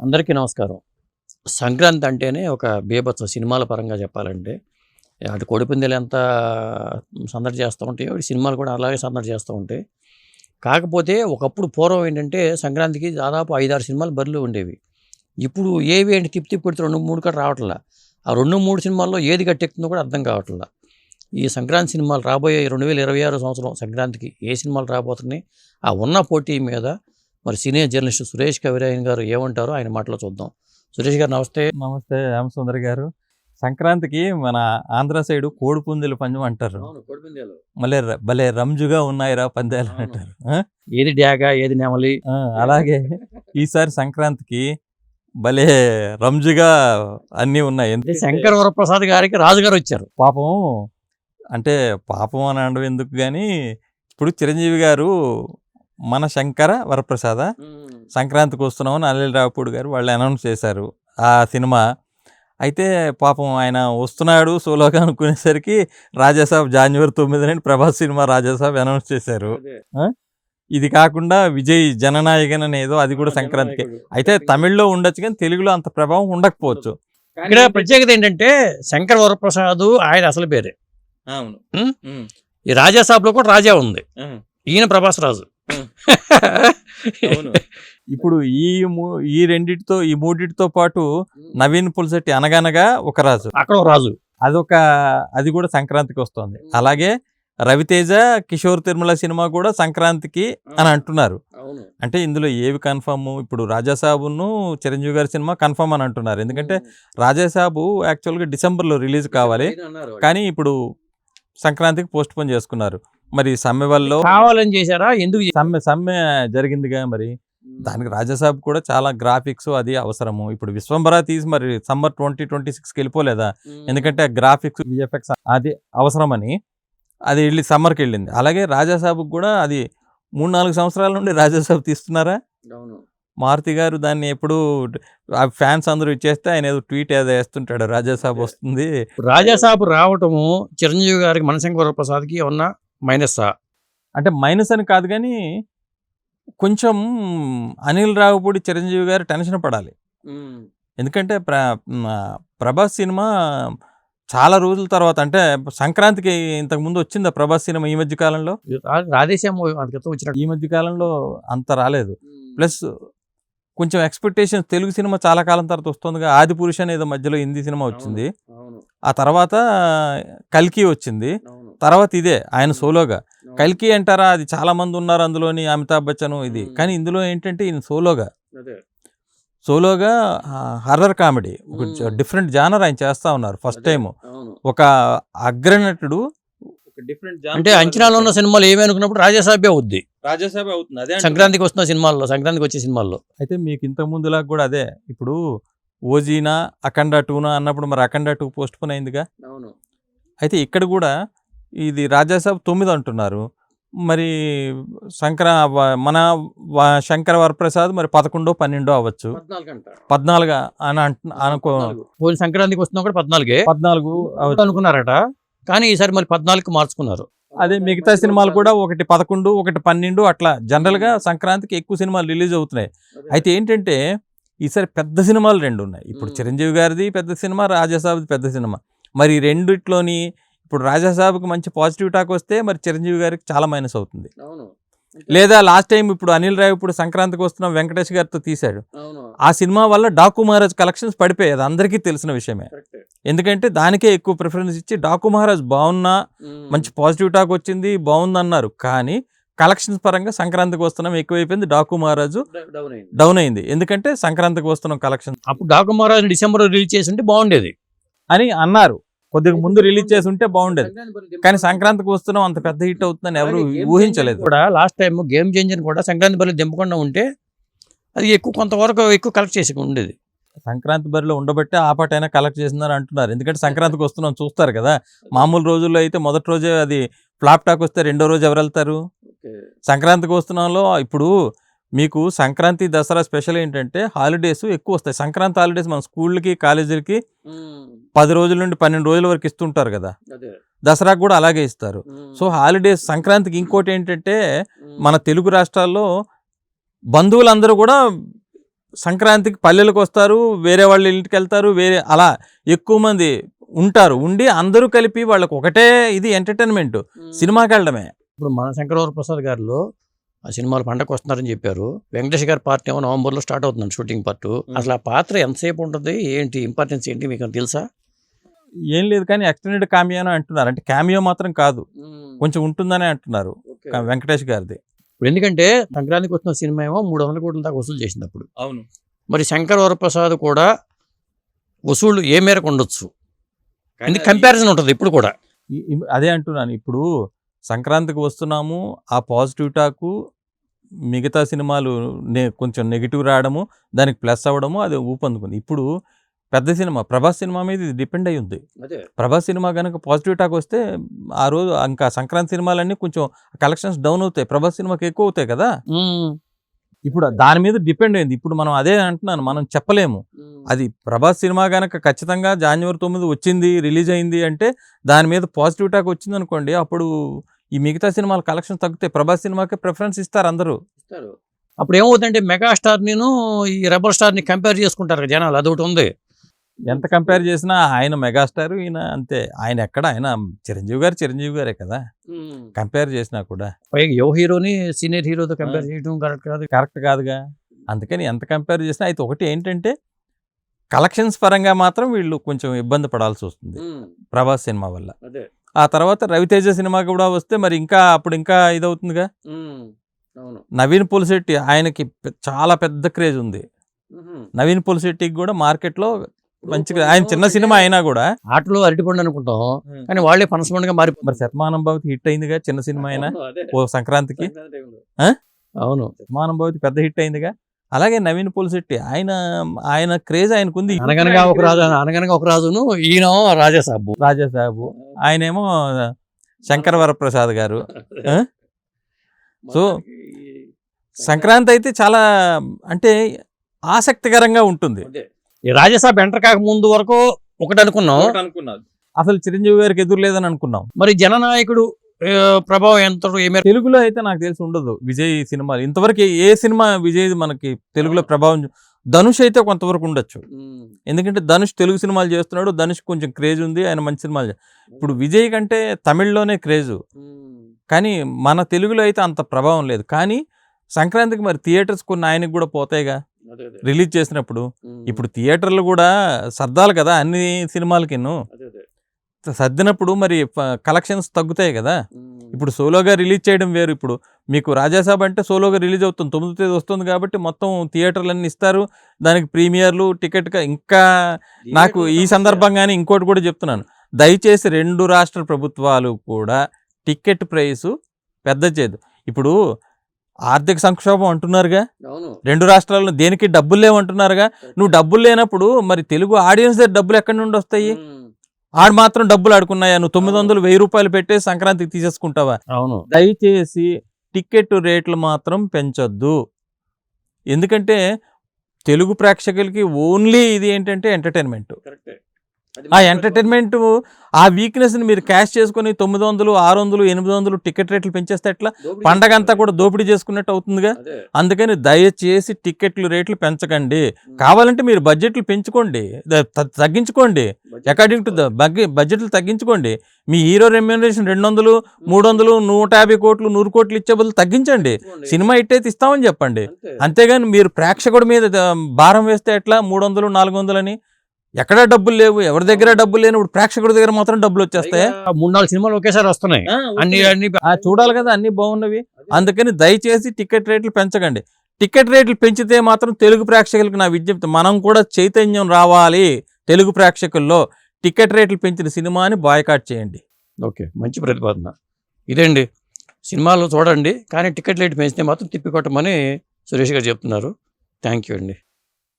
అందరికీ నమస్కారం. సంక్రాంతి అంటేనే ఒక బీభత్స సినిమాల పరంగా చెప్పాలంటే అటు కోడిపందాలు ఎంత సందడి చేస్తూ ఉంటాయో సినిమాలు కూడా అలాగే సందడి చేస్తూ ఉంటాయి. కాకపోతే ఒకప్పుడు పూర్వం ఏంటంటే సంక్రాంతికి దాదాపు ఐదారు సినిమాలు బరిలో ఉండేవి. ఇప్పుడు ఏవి ఏంటి తిప్పి తిప్పి పెడితే రెండు మూడు కూడా రావట్లా. ఆ రెండు మూడు సినిమాల్లో ఏది గట్టెక్కుతుందో కూడా అర్థం కావట్లా. ఈ సంక్రాంతి సినిమాలు రాబోయే రెండు వేల ఇరవై ఆరు సంవత్సరం సంక్రాంతికి ఏ సినిమాలు రాబోతున్నాయి ఆ ఉన్న పోటీ మీద మరి సీనియర్ జర్నలిస్ట్ సురేష్ కవిరాయన్ గారు ఏమంటారో ఆయన మాటలో చూద్దాం. సురేష్ గారు నమస్తే. నమస్తే రామసుందర్ గారు. సంక్రాంతికి మన ఆంధ్ర సైడ్ కోడి పుంజులు పందెం అంటారు మళ్ళీ భలే రంజుగా ఉన్నాయిరా పందాలు. అంటారు? ఏది డ్యాగా ఏది నెమలి? ఆ, అలాగే. ఈసారి సంక్రాంతికి భలే రంజుగా అన్నీ ఉన్నాయి. శంకర్ వరప్రసాద్ గారికి రాజుగారు వచ్చారు. పాపం అంటే పాపం అని అనడం ఎందుకు కానీ ఇప్పుడు చిరంజీవి గారు మన శంకర వరప్రసాద సంక్రాంతికి వస్తున్నామని అనిల్ రావుపూడి గారు వాళ్ళు అనౌన్స్ చేశారు ఆ సినిమా. అయితే పాపం ఆయన వస్తున్నాడు సోలోగా అనుకునేసరికి రాజాసాబ్ జాన్వరి తొమ్మిదిని ప్రభాస్ సినిమా రాజాసాబ్ అనౌన్స్ చేశారు. ఇది కాకుండా విజయ్ జననాయకన్ అనేదో అది కూడా సంక్రాంతికి. అయితే తమిళ్ళో ఉండొచ్చు కానీ తెలుగులో అంత ప్రభావం ఉండకపోవచ్చు. ఇక్కడ ప్రత్యేకత ఏంటంటే శంకర్ వరప్రసాద్ ఆయన అసలు పేరే. అవును? ఈ రాజాసాబ్లో కూడా రాజా ఉంది. ఈయన ప్రభాస్ రాజు. ఇప్పుడు ఈ ఈ రెండిటితో ఈ మూడిటితో పాటు నవీన్ పుల్సెట్టి అనగనగా ఒక రాజు. అక్కడ ఒక రాజు. అదొక అది కూడా సంక్రాంతికి వస్తుంది. అలాగే రవితేజ కిషోర్ తిరుమల సినిమా కూడా సంక్రాంతికి అని అంటున్నారు. అంటే ఇందులో ఏవి కన్ఫర్మ్ ఇప్పుడు రాజాసాబును చిరంజీవి గారి సినిమా కన్ఫర్మ్ అని అంటున్నారు. ఎందుకంటే రాజాసాబు యాక్చువల్గా డిసెంబర్లో రిలీజ్ కావాలి. కానీ ఇప్పుడు సంక్రాంతికి పోస్ట్ పోన్ చేసుకున్నారు. మరి సమ్మె వల్ల కావాలని చేశారా? ఎందుకు? సమ్మె సమ్మె జరిగిందిగా మరి దానికి రాజాసాబ్ కూడా చాలా గ్రాఫిక్స్ అది అవసరము. ఇప్పుడు విశ్వంబర తీసి మరి సమ్మర్ ట్వంటీ ట్వంటీ సిక్స్కి వెళ్ళిపోలేదా? ఎందుకంటే గ్రాఫిక్స్ విఎఫ్ఎక్స్ అది అవసరమని అది వెళ్ళి సమ్మర్కి వెళ్ళింది. అలాగే రాజాసాబ్కి కూడా అది మూడు నాలుగు సంవత్సరాల నుండి రాజాసాబ్ తీస్తున్నారా? మారుతి గారు దాన్ని ఎప్పుడు ఆ ఫ్యాన్స్ అందరూ ఇచ్చేస్తే ఆయన ఏదో ట్వీట్ ఏదో వేస్తుంటాడు. రాజాసాబ్ వస్తుంది. రాజాసాబ్ రావటము చిరంజీవి గారికి మనశంకర్ వరప్రసాద్కి ఉన్న మైనస్సా అంటే మైనస్ అని కాదు కానీ కొంచెం అనిల్ రావుపూడి చిరంజీవి గారు టెన్షన్ పడాలి. ఎందుకంటే ప్ర ప్రభాస్ సినిమా చాలా రోజుల తర్వాత అంటే సంక్రాంతికి ఇంతకు ముందు వచ్చిందా ప్రభాస్ సినిమా ఈ మధ్య కాలంలో? రాధేశ్యామ క్రితం ఈ మధ్య కాలంలో అంత రాలేదు. ప్లస్ కొంచెం ఎక్స్పెక్టేషన్స్ తెలుగు సినిమా చాలా కాలం తర్వాత వస్తుందిగా. ఆది పురుష్ అనేది మధ్యలో హిందీ సినిమా వచ్చింది. ఆ తర్వాత కల్కి వచ్చింది. తర్వాత ఇదే ఆయన సోలోగా. కల్కి అంటారా అది చాలా మంది ఉన్నారు అందులోని అమితాబ్ బచ్చన్ ఇది. కానీ ఇందులో ఏంటంటే ఈయన సోలోగా. సోలోగా హర్రర్ కామెడీ. ఒక. డిఫరెంట్ జానర్ ఆయన చేస్తా ఉన్నారు ఫస్ట్. టైం ఒక అగ్రనటుడు ఒక డిఫరెంట్ అంటే అంచనాలో ఉన్న సినిమాలు ఏమి అనుకున్నప్పుడు రాజాసాబే అవుద్ది. రాజ్యసభ అవుతుంది అదే సంక్రాంతికి వస్తున్న సినిమాల్లో సంక్రాంతికి వచ్చే సినిమాల్లో. అయితే మీకు ఇంతకు ముందులాగా కూడా అదే. ఇప్పుడు ఓజీనా అఖండ టూనా అన్నప్పుడు మరి అఖండ టూ పోస్ట్ పోన్ అయిందిగా. అయితే ఇక్కడ కూడా ఇది రాజాసాబ్ తొమ్మిది అంటున్నారు. మరి శంకర మన శంకర వరప్రసాద్ మరి పదకొండో పన్నెండో అవ్వచ్చు. పద్నాలుగు అని అంటు అనుకో పోయిన సంక్రాంతికి వస్తున్నా కూడా పద్నాలుగే. పద్నాలుగు అనుకున్నారట. కానీ ఈసారి మళ్ళీ పద్నాలుగు మార్చుకున్నారు. అదే మిగతా సినిమాలు కూడా ఒకటి పదకొండు ఒకటి పన్నెండు అట్లా జనరల్గా సంక్రాంతికి ఎక్కువ సినిమాలు రిలీజ్ అవుతున్నాయి. అయితే ఏంటంటే ఈసారి పెద్ద సినిమాలు రెండు ఉన్నాయి. ఇప్పుడు. చిరంజీవి గారిది పెద్ద సినిమా రాజాసాబ్ది పెద్ద సినిమా. మరి రెండిట్లోని ఇప్పుడు రాజాసాబ్కి మంచి పాజిటివ్ టాక్ వస్తే మరి చిరంజీవి గారికి చాలా మైనస్ అవుతుంది. లేదా లాస్ట్ టైం ఇప్పుడు అనిల్ రావు ఇప్పుడు సంక్రాంతికి వస్తున్న వెంకటేష్ గారితో తీశాడు. ఆ సినిమా వల్ల డాకు మహారాజ్ కలెక్షన్స్ పడిపోయాయి. అది అందరికీ తెలిసిన విషయమే. ఎందుకంటే దానికే ఎక్కువ ప్రిఫరెన్స్ ఇచ్చి డాకు మహారాజ్ బాగున్నా మంచి పాజిటివ్ టాక్ వచ్చింది బాగుంది అన్నారు కానీ కలెక్షన్స్ పరంగా సంక్రాంతికి వస్తున్నాం ఎక్కువైపోయింది డాకు మహారాజు డౌన్ అయింది. ఎందుకంటే సంక్రాంతికి వస్తున్నాం కలెక్షన్ అప్పుడు డాకు మహారాజ్ డిసెంబర్ రిలీజ్ చేసి ఉంటే బాగుండేది. అని అన్నారు. కొద్దిగా ముందు రిలీజ్ చేసి ఉంటే బాగుండేది. కానీ సంక్రాంతికి వస్తున్నాం అంత పెద్ద హిట్ అవుతుందని ఎవరు ఊహించలేదు. కూడా లాస్ట్ టైం గేమ్ చేంజర్ కూడా సంక్రాంతి బలి దింపకుండా ఉంటే అది ఎక్కువ కొంతవరకు ఎక్కువ కలెక్ట్ చేసి ఉండేది. సంక్రాంతి బరిలో ఉండబట్టే ఆ పాటైనా కలెక్ట్ చేసిందని అంటున్నారు. ఎందుకంటే సంక్రాంతికి వస్తున్నాం చూస్తారు కదా. మామూలు రోజుల్లో అయితే మొదటి రోజే అది ఫ్లాప్ టాక్ వస్తే రెండో రోజు ఎవరు వెళ్తారు? సంక్రాంతికి వస్తున్నాంలో ఇప్పుడు మీకు సంక్రాంతి దసరా స్పెషల్ ఏంటంటే హాలిడేస్ ఎక్కువ వస్తాయి. సంక్రాంతి హాలిడేస్ మన స్కూళ్ళకి కాలేజీలకి పది రోజుల నుండి పన్నెండు రోజుల వరకు ఇస్తుంటారు కదా. దసరాకు కూడా అలాగే ఇస్తారు. సో హాలిడేస్ సంక్రాంతికి ఇంకోటి ఏంటంటే మన తెలుగు రాష్ట్రాల్లో బంధువులందరూ కూడా సంక్రాంతికి పల్లెలకు వస్తారు వేరే వాళ్ళ ఇంటికి వెళ్తారు వేరే అలా ఎక్కువ మంది ఉంటారు. ఉండి అందరూ కలిపి వాళ్ళకి ఒకటే ఇది ఎంటర్టైన్మెంట్ సినిమాకి వెళ్ళడమే ఇప్పుడు మన శంకరవర ప్రసాద్ గారిలో ఆ సినిమాలు పండగ వస్తున్నారని చెప్పారు. వెంకటేష్ గారి పార్ట్ ఏమో నవంబర్లో స్టార్ట్ అవుతుంది షూటింగ్ పార్ట్. అసలు ఆ పాత్ర ఎంతసేపు ఉంటుంది? ఏంటి ఇంపార్టెన్స్ ఏంటి మీకు తెలుసా? ఏం లేదు కానీ ఎక్స్టెండెడ్ కామియో అని అంటున్నారు. అంటే కామియో మాత్రం కాదు. కొంచెం ఉంటుందని అంటున్నారు వెంకటేష్ గారిది. ఇప్పుడు ఎందుకంటే సంక్రాంతికి వచ్చిన సినిమా ఏమో మూడు వందల కోట్ల దాకా వసూలు చేసింది అప్పుడు. అవును. మరి శంకర్ వరప్రసాద్ కూడా వసూళ్ళు ఏ మేరకు ఉండొచ్చు? కంపారిజన్ ఉంటుంది ఇప్పుడు కూడా? అదే అంటున్నాను. ఇప్పుడు సంక్రాంతికి వస్తున్నాము ఆ పాజిటివ్ టాకు మిగతా సినిమాలు నే కొంచెం నెగిటివ్ రావడము దానికి ప్లస్ అవ్వడము అది ఊపందుకుంది. ఇప్పుడు పెద్ద సినిమా ప్రభాస్ సినిమా మీద ఇది డిపెండ్ అయి ఉంది. ప్రభాస్ సినిమా కనుక పాజిటివ్ టాక్ వస్తే ఆ రోజు ఇంకా సంక్రాంతి సినిమాలన్నీ కొంచెం కలెక్షన్స్ డౌన్ అవుతాయి. ప్రభాస్ సినిమాకి ఎక్కువ అవుతాయి కదా? ఇప్పుడు దాని మీద డిపెండ్ అయింది. ఇప్పుడు మనం అదే అంటున్నాను మనం చెప్పలేము. అది ప్రభాస్ సినిమా కనుక ఖచ్చితంగా జనవరి తొమ్మిది వచ్చింది రిలీజ్ అయింది అంటే దాని మీద పాజిటివ్ టాక్ వచ్చింది అనుకోండి అప్పుడు ఈ మిగతా సినిమాల కలెక్షన్ తగ్గుతాయి ప్రభాస్ సినిమాకి ప్రిఫరెన్స్ ఇస్తారు అందరూ. ఇస్తారు. అప్పుడు ఏమవుతుందంటే మెగాస్టార్ నేను ఈ రెబల్ స్టార్ని కంపేర్ చేసుకుంటారు కదా జనాలు అదొకటి ఉంది. ఎంత కంపేర్ చేసినా ఆయన మెగాస్టార్ ఈయన అంతే. ఆయన ఎక్కడ? ఆయన చిరంజీవి గారు చిరంజీవి గారే కదా. కంపేర్ చేసినా కూడా. పైగా యువ హీరోని సీనియర్ హీరోతో కంపేర్ చేయడం కరెక్ట్ కాదు. కరెక్ట్ కాదుగా. అందుకని ఎంత కంపేర్ చేసినా అయితే ఒకటి ఏంటంటే కలెక్షన్స్ పరంగా మాత్రం వీళ్ళు కొంచెం ఇబ్బంది పడాల్సి వస్తుంది. ప్రభాస్ సినిమా వల్ల. అదే. ఆ తర్వాత రవితేజ సినిమా కూడా వస్తే మరి ఇంకా అప్పుడు ఇంకా ఇదవుతుందిగా? నవీన్ పులిశెట్టి ఆయనకి చాలా పెద్ద క్రేజ్ ఉంది. నవీన్ పులిశెట్టికి కూడా మార్కెట్లో మంచిగా ఆయన చిన్న సినిమా అయినా కూడా ఆటలో అరటిపండు అనుకుంటాం. కానీ వాళ్ళే పనసపండుగా మారి మరి శతమానం భవతి హిట్ అయిందిగా చిన్న సినిమా అయినా? ఓ సంక్రాంతికి? ఆ? అవును. శతమానం భవతి పెద్ద హిట్ అయిందిగా? అలాగే నవీన్ పులిశెట్టి ఆయన ఆయన క్రేజ్ ఆయనకుంది. అనగనగా ఒక రాజు అనగనగా ఒక రాజును ఈయన రాజాసాబు. రాజాసాబు. ఆయనేమో శంకర వరప్రసాద్ గారు. ఆ? సో, సంక్రాంతి అయితే చాలా అంటే ఆసక్తికరంగా ఉంటుంది. ఈ రాజాసాబ్ ఎంటర్ కాక ముందు వరకు ఒకటి అనుకున్నాం అసలు చిరంజీవి గారికి ఎదురు లేదని అనుకున్నాం. మరి జననాయకుడు ప్రభావం ఎంత తెలుగులో అయితే నాకు తెలిసి ఉండదు విజయ్ సినిమాలు. ఇంతవరకు ఏ సినిమా విజయ్ మనకి తెలుగులో ప్రభావం ధనుష్ అయితే కొంతవరకు ఉండొచ్చు. ఎందుకంటే ధనుష్ తెలుగు సినిమాలు చేస్తున్నాడు ధనుష్ కొంచెం క్రేజ్ ఉంది ఆయన మంచి సినిమాలు ఇప్పుడు విజయ్ కంటే తమిళ్ళోనే క్రేజు. కానీ మన తెలుగులో అయితే అంత ప్రభావం లేదు. కానీ సంక్రాంతికి మరి థియేటర్స్ కొన్ని ఆయనకి కూడా పోతాయిగా. రిలీజ్ చేసినప్పుడు. ఇప్పుడు థియేటర్లు కూడా సర్దాలి కదా అన్ని సినిమాలకిను. సర్దినప్పుడు మరి కలెక్షన్స్ తగ్గుతాయి కదా? ఇప్పుడు సోలోగా రిలీజ్ చేయడం వేరు. ఇప్పుడు మీకు రాజాసాబ్ అంటే సోలోగా రిలీజ్ అవుతుంది. తొమ్మిది తేదీ వస్తుంది కాబట్టి మొత్తం థియేటర్లన్నీ ఇస్తారు. దానికి ప్రీమియర్లు టికెట్గా ఇంకా నాకు ఈ సందర్భంగానే ఇంకోటి కూడా చెప్తున్నాను. దయచేసి రెండు రాష్ట్ర ప్రభుత్వాలు కూడా టికెట్ ప్రైస్ పెద్ద చేయదు ఇప్పుడు ఆర్థిక సంక్షోభం అంటున్నారుగా. రెండు రాష్ట్రాల్లో దేనికి డబ్బులు లేవంటున్నారుగా నువ్వు డబ్బులు లేనప్పుడు మరి తెలుగు ఆడియన్స్ దగ్గర డబ్బులు ఎక్కడి నుండి వస్తాయి? ఆడు మాత్రం డబ్బులు ఆడుకున్నాయా? నువ్వు తొమ్మిది వందలు వెయ్యి రూపాయలు పెట్టే సంక్రాంతికి తీసేసుకుంటావా? అవును. దయచేసి టికెట్ రేట్లు మాత్రం పెంచొద్దు. ఎందుకంటే తెలుగు ప్రేక్షకులకి ఓన్లీ ఇది ఏంటంటే ఎంటర్టైన్మెంట్. ఆ ఎంటర్టైన్మెంట్ ఆ వీక్నెస్ని మీరు క్యాష్ చేసుకొని తొమ్మిది వందలు ఆరు వందలు ఎనిమిది వందలు టికెట్ రేట్లు పెంచేస్తే ఎట్లా? పండగ అంతా కూడా దోపిడీ చేసుకున్నట్టు అవుతుందిగా. అందుకని దయచేసి టికెట్లు రేట్లు పెంచకండి. కావాలంటే మీరు బడ్జెట్లు పెంచుకోండి. తగ్గించుకోండి. అకార్డింగ్ టు ద బడ్జెట్లు తగ్గించుకోండి. మీ హీరో రెమ్యూనరేషన్ రెండు వందలు మూడు వందలు నూట యాభై కోట్లు నూరు కోట్లు ఇచ్చే బదులు తగ్గించండి సినిమా ఇట్టయితే ఇస్తామని చెప్పండి. అంతేగాని మీరు ప్రేక్షకుడి మీద భారం వేస్తే ఎట్లా? మూడు వందలు నాలుగు వందలని ఎక్కడ డబ్బులు లేవు ఎవరి దగ్గర డబ్బులు లేనప్పుడు ప్రేక్షకుడి దగ్గర మాత్రం డబ్బులు వచ్చేస్తాయి. మూడు నాలుగు సినిమాలు ఒకేసారి వస్తున్నాయి. అన్ని అన్ని చూడాలి కదా అన్ని బాగున్నవి. అందుకని దయచేసి టికెట్ రేట్లు పెంచకండి. టికెట్ రేట్లు పెంచితే మాత్రం తెలుగు ప్రేక్షకులకు నా విజ్ఞప్తి మనం కూడా చైతన్యం రావాలి తెలుగు ప్రేక్షకుల్లో. టికెట్ రేట్లు పెంచిన సినిమాని బాయ్కాట్ చేయండి. ఓకే మంచి ప్రతిపాదన. ఇదండి సినిమాలు చూడండి కానీ టికెట్ రేట్ పెంచితే మాత్రం తిప్పికొట్టమని సురేష్ గారు చెప్తున్నారు. థ్యాంక్ యూ అండి.